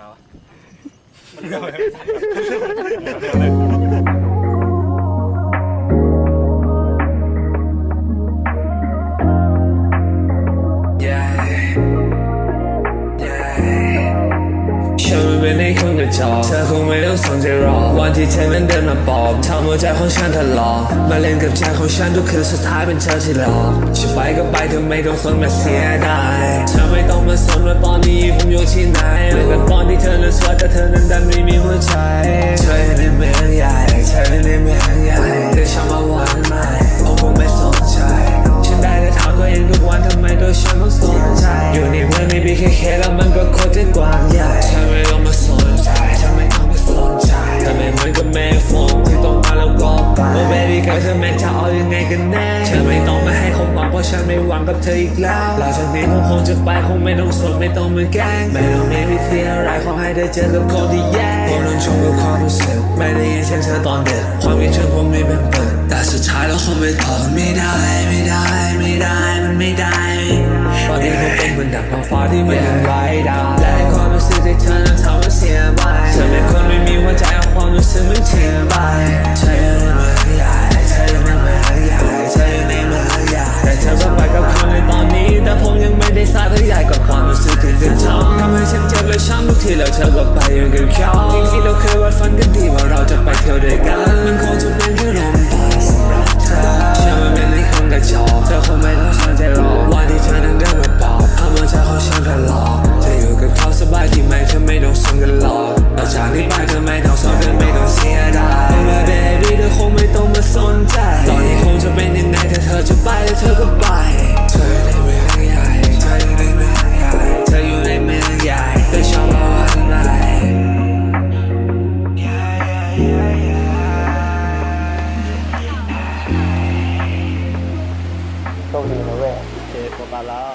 มาวะฉันไม่เป็นในคนกระจอกเธอคงไม่ต้องสนใจหรอกวันที่เธอนั้นเดินมาบอกทำหัวใจของฉันทะลอกมาเล่นกับใจของฉันทุกคืนสุดท้ายเป็นเธอที่หลอกฉันไปก็ไปเธอไม่ต้องสนมาเสียดาย เธอนั้นสวยแต่เธอนั้นดันไม่มีหัวใจ ฉันไม่หวังกับเธออีกแล้วหลังจากนี้คงคงจะไปคงไม่ต้องสนไม่ต้องมาแกล้งไม่ต้องมีวิธีอะไรขอให้ได้เจอกับคนที่แย่ผมต้องชมกับความรู้สึกไม่ได้ยินเสียงเธอตอนเด็กความคิดฉันผมไม่เป็นเปิดแต่สุดท้ายแล้วคงไม่ตอบไม่ได้ไม่ได้ไม่ได้มันไม่ได้ตอนนี้ผมเป็นเหมือนดังท้องฟ้าที่ไมันยังไร้ดาวและความรู้สึกที่เธอ แล้วเธอก็ไปอยู่กับเขาอีกที่เราเคยวาดฝันกันดีว่าเราจะไปเที่ยวด้วยกันมันคงจะเป็นแค่ลมปานสำหรับเธอฉันมันเป็นในคนกระจอกเธอคงไม่ต้องสนใจหรอกวันที่เธอนั้นเดินมาบอกเอามาจากของฉันหลอกเธออยู่กับเขาสบายที่ไหมเธอไม่ต้องสนกันหรอกต่อจากนี้ไปเธอ โชคดีนะเว้ยเจอตัวมาแล้ว